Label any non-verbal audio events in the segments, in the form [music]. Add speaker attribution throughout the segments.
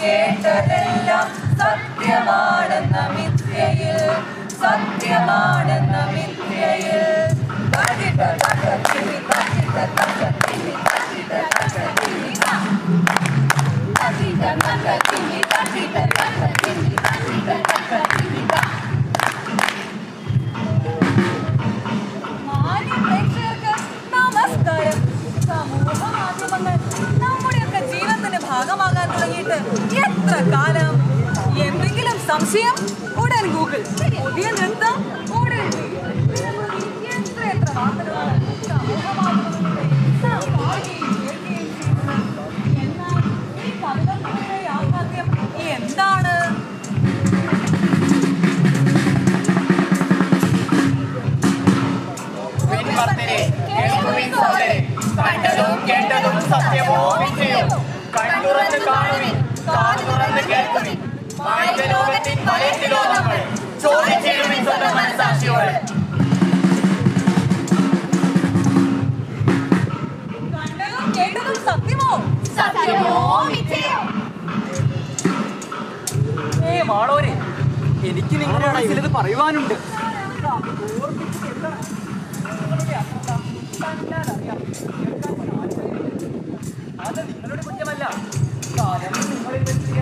Speaker 1: കേട്ടതെല്ലാം സത്യമാണെന്ന മിഥ്യയിൽ സത്യമാണെന്ന മിഥ്യയിൽ
Speaker 2: ഏ മാളോരെ എനിക്ക് നിങ്ങളോട് ചിലത് പറയുവാനുണ്ട്. അത് നിങ്ങളുടെ കുറ്റമല്ല. കാരണം നിങ്ങളിൽ പറ്റിയ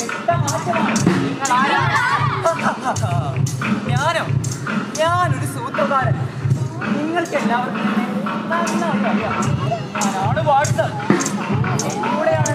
Speaker 2: പെട്ട മാറ്റമാണ്. നിങ്ങൾ ആരാ? [laughs] ഞാനോ? ഞാനൊരു സൂത്രധാരൻ. നിങ്ങൾക്ക് എല്ലാവർക്കും തന്നെ നന്നായി അറിയാം. ഞാനാണ് വാട്സപ്പ്. これや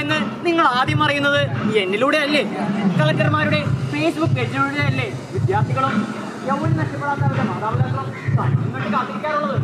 Speaker 2: എന്ന് നിങ്ങൾ ആദ്യം അറിയുന്നത് എന്നിലൂടെ അല്ലേ? കളക്ടർമാരുടെ ഫേസ്ബുക്ക് പേജിലൂടെ അല്ലേ? വിദ്യാർത്ഥികളും യൗവനം നഷ്ടപ്പെടാത്തവരുടെ മാതാപിതാക്കളും കാത്തിരിക്കാറുള്ളത്.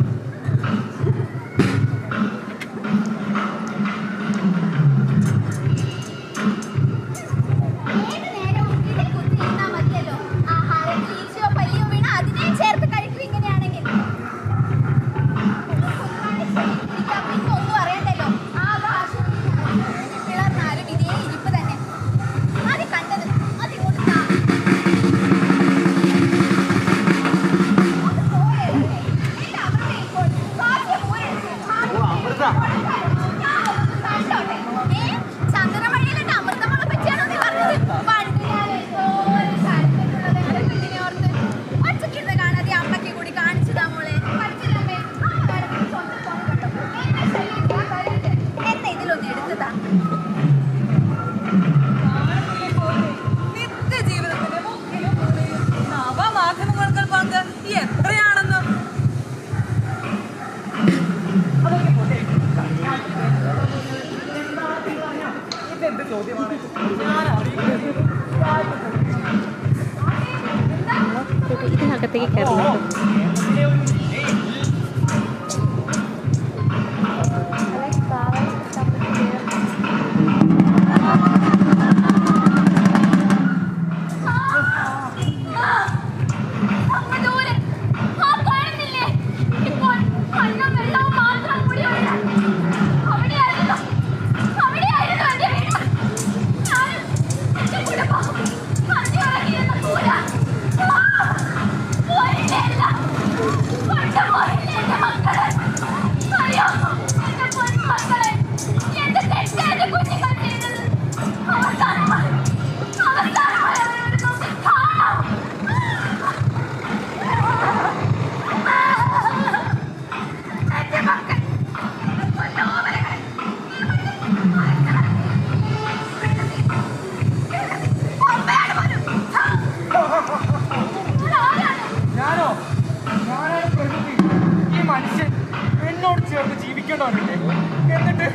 Speaker 3: എന്നിട്ട്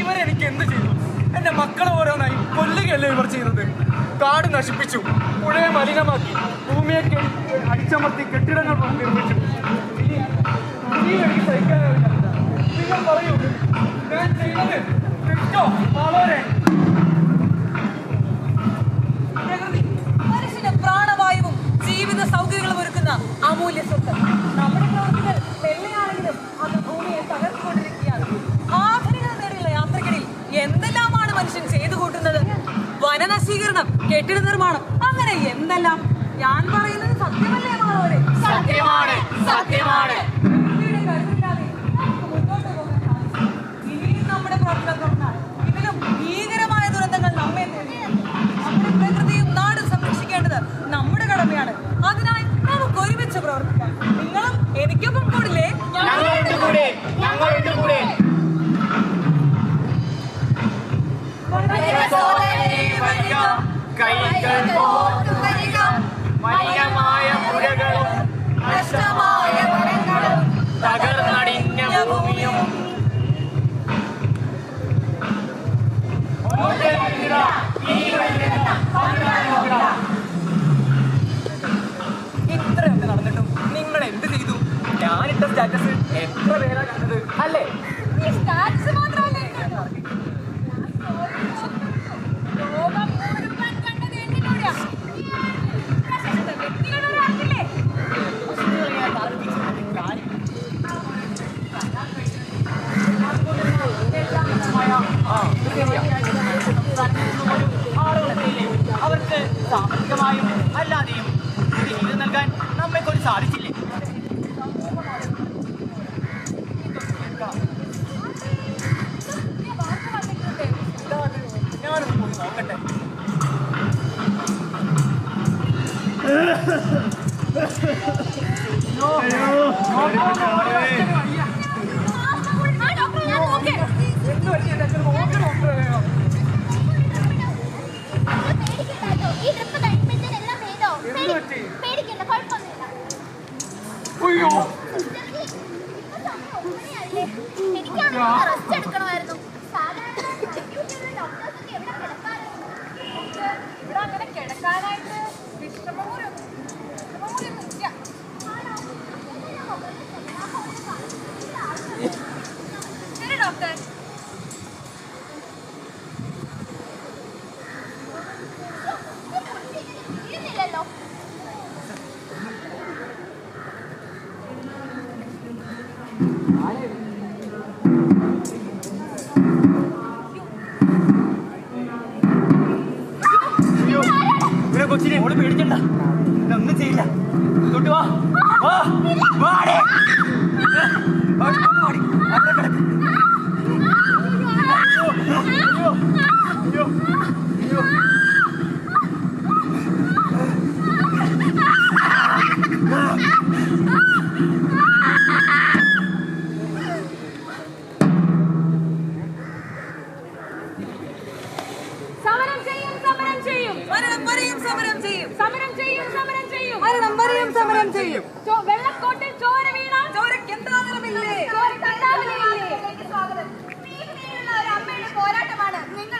Speaker 3: ഇവരെനിക്ക് എന്ത് ചെയ്തു? എന്റെ മക്കളെ ഓരോന്നായി കൊല്ലുകയല്ലേ ഇവർ ചെയ്തത്?
Speaker 4: കാട് നശിപ്പിച്ചു പുഴയെ മലിനമാക്കി ഭൂമിയെ അടിച്ചമർത്തി കെട്ടിടങ്ങൾ നിർമ്മിച്ചു. ഇനി എനിക്ക് സഹിക്കാനാവില്ല നിങ്ങൾ പറയൂ ഞാൻ ചെയ്തത് തെറ്റോ? മാളോരെ
Speaker 1: പ്രാണവായുവും ജീവിത സൗകര്യങ്ങളും ഒരുക്കുന്ന അമൂല്യ സ്വത്ത്. നമ്മുടെ വനനശീകരണം കെട്ടിട നിർമ്മാണം അങ്ങനെ എന്തെല്ലാം? ഞാൻ പറയുന്നത് സത്യമല്ലേ മാറോരെ
Speaker 5: സത്യമാണ് സത്യമാണ്.
Speaker 1: നമ്മുടെ പ്രവർത്തനം ഇതിലും ഭീകരമായ ദുരന്തങ്ങൾ നമ്മെ നേരിടും. നമ്മുടെ പ്രകൃതിയും നാടും സംരക്ഷിക്കേണ്ടത് നമ്മുടെ കടമയാണ്. അതിനായി നമുക്ക് ഒരുമിച്ച് പ്രവർത്തിക്കാം. നിങ്ങളും എനിക്കൊപ്പം കൂടില്ലേ?
Speaker 5: ഞങ്ങളുടെ കൂടെ ഞങ്ങളുണ്ട് കൂടെ.
Speaker 4: ഞാനിട്ട സ്റ്റാറ്റസ് എത്ര പേരാ കണ്ടത്? അല്ലേ?
Speaker 6: സ്റ്റാറ്റസ്
Speaker 4: അയ്യോ.
Speaker 2: എനിക്കാണെങ്കിൽ റെസ്റ്റ് എടുക്കണമായിരുന്നു സാധാരണ
Speaker 6: ഇവിടെ അങ്ങനെ കിടക്കാനായിട്ട്
Speaker 5: ചെയ്യില്ല ഇങ്ങോട്ട് വാ വാടി. അവിടെ കിടക്ക്.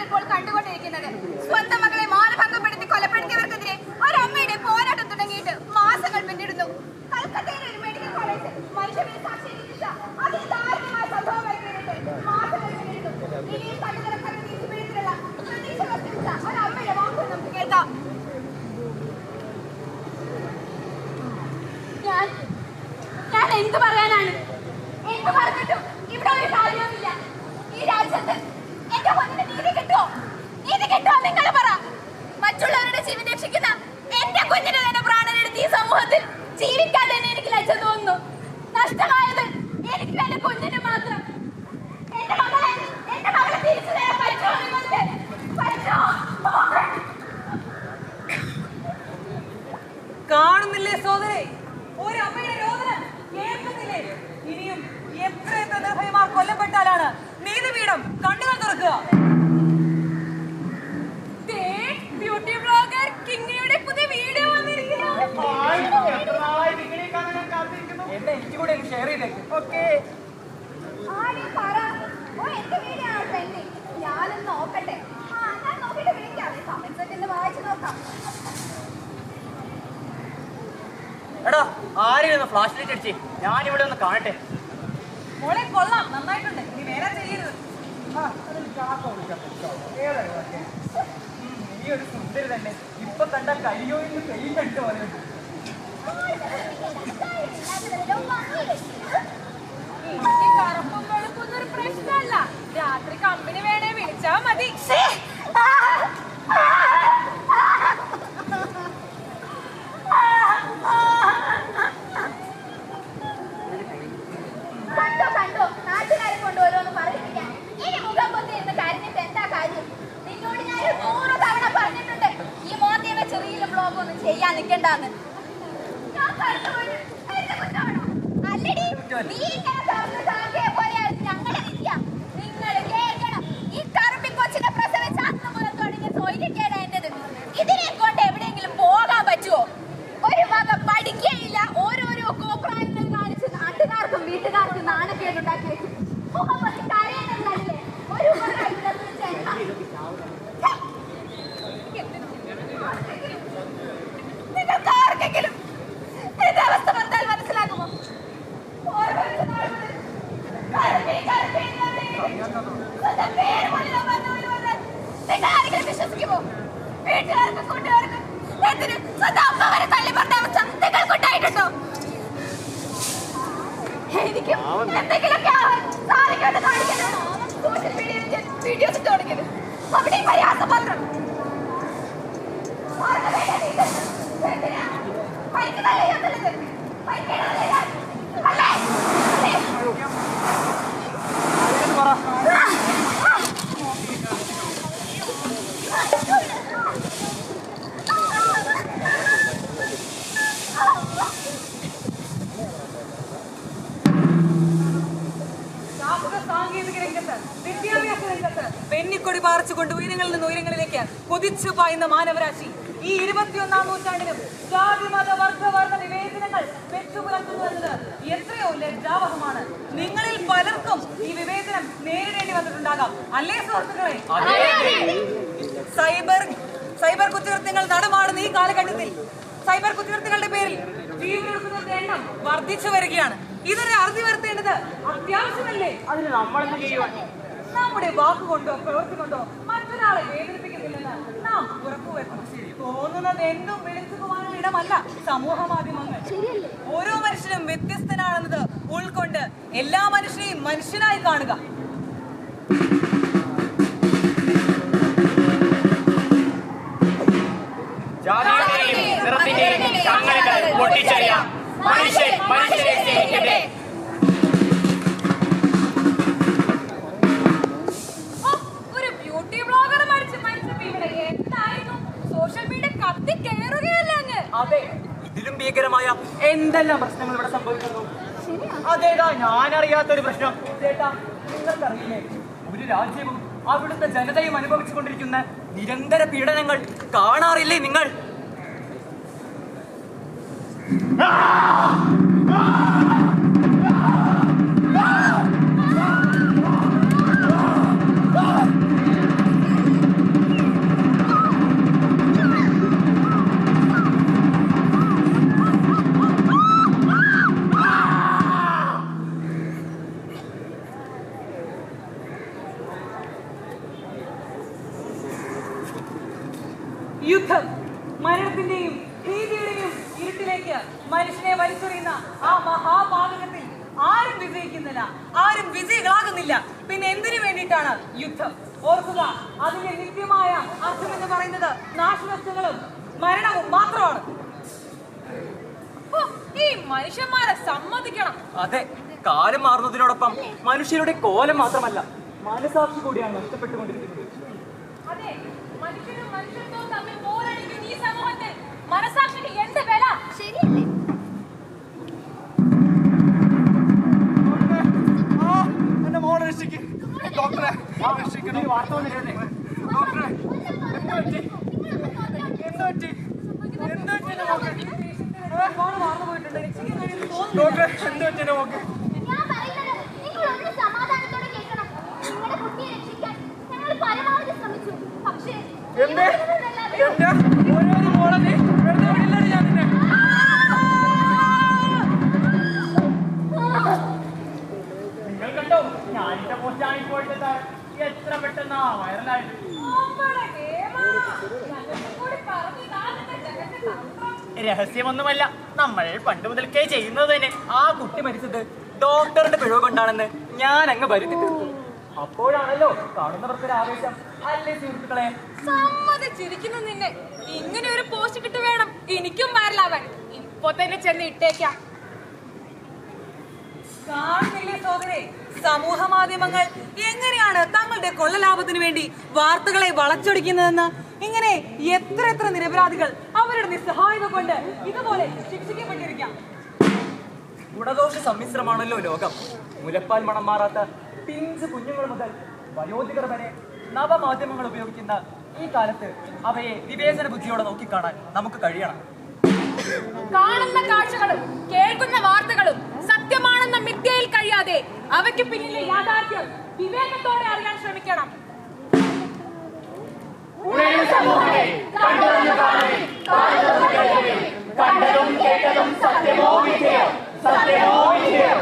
Speaker 2: ഇപ്പോൾ കണ്ടുകൊണ്ടിരിക്കുന്നത്. സ്വന്തം മകളെ മാനഭംഗപ്പെടുത്തി കൊലപ്പെടുത്തിയവർക്കെതിരെ ഒരു അമ്മയുടെ പോരാട്ടം തുടങ്ങിയിട്ട് മാസങ്ങൾ പിന്നിടുന്നു. കൽക്കത്തയിലെ ഒരു മെഡിക്കൽ കോളേജ് മനുഷ്യവിസാക്ഷി ചികിത്സ അതിൽ ദാരുണമായ സംഭവം വരുന്നുണ്ട് മാസങ്ങൾ പിന്നിടുന്നു ഇനിയും കണ്ടുതരക്കാരുടെ നീതിപീഠത്തിലുള്ള പ്രതീക്ഷ വർദ്ധിച്ച ഒരു അമ്മയുടെ വാക്കുകൾ നമുക്ക് കേൾക്കാം ഞാൻ ഞാൻ എന്ത് പറയാനാണ്. എന്ത് പറഞ്ഞിട്ടും ഇവിടെ ഒരു കാര്യവുമില്ല. ഈ രാജ്യത്ത് എന്റെ കുഞ്ഞിന് നീതി കിട്ടുമോ നീതി കിട്ടുമോ നിങ്ങൾ പറ. മറ്റുള്ളവരുടെ ജീവൻ രക്ഷിക്കുന്ന എന്റെ കുഞ്ഞിന് തന്നെ പ്രാണനെടുത്ത് ഈ സമൂഹത്തിൽ ജീവിക്കാൻ തന്നെ എനിക്ക് ലജ്ജ തോന്നുന്നു. നഷ്ടമായത് എനിക്ക് എന്റെ കുഞ്ഞിന് മാത്രം. എന്റെ മകളെ എന്റെ മകളെ തിരിച്ചു തരാൻ പറ്റുമോ നിങ്ങൾക്ക്?
Speaker 1: കാണുന്നില്ലേ സോദരെ ഒരു അമ്മയുടെ
Speaker 5: കാണട്ടെ.
Speaker 1: മോളെ കൊള്ളാം നന്നായിട്ടുണ്ട്. നീ വേറെ ചെയ്യരുത്.
Speaker 4: ഈ ഒരു സുന്ദരി തന്നെ ഇപ്പൊ കണ്ട കയ്യോ എന്ന് പെയിന്റ്
Speaker 6: പറയുന്നു കറുപ്പും വെളുപ്പൊന്നും ഒരു പ്രശ്നമല്ല. രാത്രി കമ്പനി വേണേ വിളിച്ചാ മതി
Speaker 2: കണ്ടോ കണ്ടോ നാട്ടുകാരെ കൊണ്ട് ഓരോന്ന് പറയിപ്പിക്കാൻ ഈ മുഖം പൊത്തി എന്ന് കരഞ്ഞിട്ട് എന്താ കാര്യം നിന്നോട് ഞാൻ ഒരു നൂറ് തവണ പറഞ്ഞിട്ടുണ്ട് ഈ മോന്തിയെ വെച്ച് റീൽ ബ്ലോഗ് ഒന്നും ചെയ്യാൻ അവിടെ പ്രയാസം
Speaker 1: കുതിച്ചു പായുന്ന മാനവരാശി. ഈ ഇരുപത്തിയൊന്നാം നൂറ്റാണ്ടിലും ജാതി മത വർഗ വർണ വിവേചനങ്ങൾ വെച്ചുപുലർത്തുന്നു എന്നത് എത്രയോ ലജ്ജാവഹമാണ്. നിങ്ങളിൽ പലർക്കും ഈ വിവേചനം നേരിടേണ്ടി വന്നിട്ടുണ്ടാകാം. അല്ലേ സുഹൃത്തുക്കളെ? സൈബർ സൈബർ കുറ്റകൃത്യങ്ങൾ നടമാടുന്ന ഈ കാലഘട്ടത്തിൽ സൈബർ കുറ്റകൃത്യങ്ങളുടെ പേരിൽ ജീവനെടുക്കുന്നവരുടെ എണ്ണം വർദ്ധിച്ചു വരികയാണ്. ഇതൊരു അറുതി വരുത്തേണ്ടത് അത്യാവശ്യമല്ലേ?
Speaker 5: അതിന്
Speaker 1: നമ്മുടെ വാക്കുകൊണ്ടോ പ്രവൃത്തി കൊണ്ടോ മറ്റൊരാളെ ഇടമല്ല ഓരോ മനുഷ്യനും വ്യത്യസ്തനാണെന്നത് ഉൾക്കൊണ്ട് എല്ലാ മനുഷ്യനെയും മനുഷ്യനായി കാണുക
Speaker 5: മനുഷ്യൻ മനുഷ്യരെ സ്നേഹിക്കട്ടെ. അതെ. ഇതിലും ഭീകരമായ എന്തെല്ലാം പ്രശ്നങ്ങൾ ഇവിടെ സംഭവിക്കുന്നു? അതേതാ ഞാനറിയാത്തൊരു പ്രശ്നം?
Speaker 4: ചേട്ടാ നിങ്ങൾക്കറിയില്ലേ? ഒരു രാജ്യവും അവിടുത്തെ ജനതയും അനുഭവിച്ചുകൊണ്ടിരിക്കുന്ന
Speaker 5: നിരന്തര പീഡനങ്ങൾ കാണാറില്ലേ നിങ്ങൾ?
Speaker 6: മനുഷ്യന്മാരെ സമ്മതിക്കണം.
Speaker 5: അതെ കാലം മാറുന്നതിനോടൊപ്പം മനുഷ്യരുടെ കോലം മാത്രമല്ല മനസാക്ഷി കൂടിയാണ് നഷ്ടപ്പെട്ടുകൊണ്ടിരിക്കുന്നത്.
Speaker 6: അതെ മനുഷ്യനും മനുഷ്യത്വവും തമ്മിൽ പോരടിക്കുന്ന ഈ സമൂഹത്തിൽ മനസാക്ഷിക്ക് എന്ത് വില?
Speaker 2: ശരിയല്ലേ?
Speaker 4: ഡോക്ടറെ രക്ഷിക്കണം.
Speaker 5: വാർത്ത വന്നിരുന്നേ
Speaker 4: ഡോക്ടറെ എന്ത് പറ്റി? എന്ത് പറ്റി? എന്ത് പറ്റി? ഡോക്ടറെ എന്ത്
Speaker 2: പറ്റിയ ഓക്കെ
Speaker 4: എന്റെ എന്റെ ഓരോന്ന് മോളെ വെറുതെ വിടില്ലാണ് ഞാൻ നിന്നെ
Speaker 6: നിങ്ങൾ കണ്ടോ ഞാൻ എന്റെ പോസ്റ്റാണ് ഇപ്പോഴത്തെ എത്ര പെട്ടെന്നാ വൈറലായിട്ട്
Speaker 5: രഹസ്യമൊന്നുമല്ല നമ്മൾ പണ്ട് മുതൽക്കേ ചെയ്യുന്നത് തന്നെ. ആ കുട്ടി മരിച്ചത് ഡോക്ടറിന്റെ പിഴവ് കൊണ്ടാണെന്ന് ഞാൻ അങ്ങ് വരുത്തി തീർത്തു അപ്പോഴാണല്ലോ കാണുന്നവർക്ക് ഒരു ആവേശം. അല്ലേ സുഹൃത്തുക്കളെ?
Speaker 6: നിന്നെ. ഇങ്ങനെ ഒരു പോസ്റ്റ് കിട്ടു വേണം എനിക്കും വൈറലാവാൻ ഇപ്പൊ തന്നെ ചെന്ന് ഇട്ടേക്കാം.
Speaker 1: സമൂഹ മാധ്യമങ്ങൾ എങ്ങനെയാണ് തങ്ങളുടെ കൊള്ളലാഭത്തിന് വേണ്ടി വാർത്തകളെ വളച്ചൊടിക്കുന്നതെന്ന്? ഇങ്ങനെ എത്ര എത്ര നിരപരാധികൾ അവരുടെ നിസ്സഹായത കൊണ്ട് ഇതുപോലെ ശിക്ഷിക്കപ്പെട്ടിരിക്കാം.
Speaker 5: ഗുണദോഷ സമ്മിശ്രമാണല്ലോ ലോകം. മുലപ്പാൽ മണം മാറാത്ത പിഞ്ച് കുഞ്ഞുങ്ങൾ മുതൽ വയോധികർ വരെ നവമാധ്യമങ്ങൾ ഉപയോഗിക്കുന്ന ഈ കാലത്ത് അവയെ വിവേചന ബുദ്ധിയോടെ നോക്കിക്കാണാൻ നമുക്ക് കഴിയണം.
Speaker 6: കാണുന്ന കാഴ്ചകളും കേൾക്കുന്ന വാർത്തകളും സത്യമാണെന്ന മിഥ്യയിൽ കഴിയാതെ അവയ്ക്ക് പിന്നിലെ യാഥാർത്ഥ്യം വിവേകത്തോടെ അറിയാൻ ശ്രമിക്കണം.
Speaker 2: ഉണരും സമൂഹമേ കണ്ടറിഞ്ഞു കാണണമേ താഴ്ന്നു കേൾക്കണമേ കണ്ടതും കേട്ടതും സത്യമോ വിജയം. സത്യമോ വിജയം.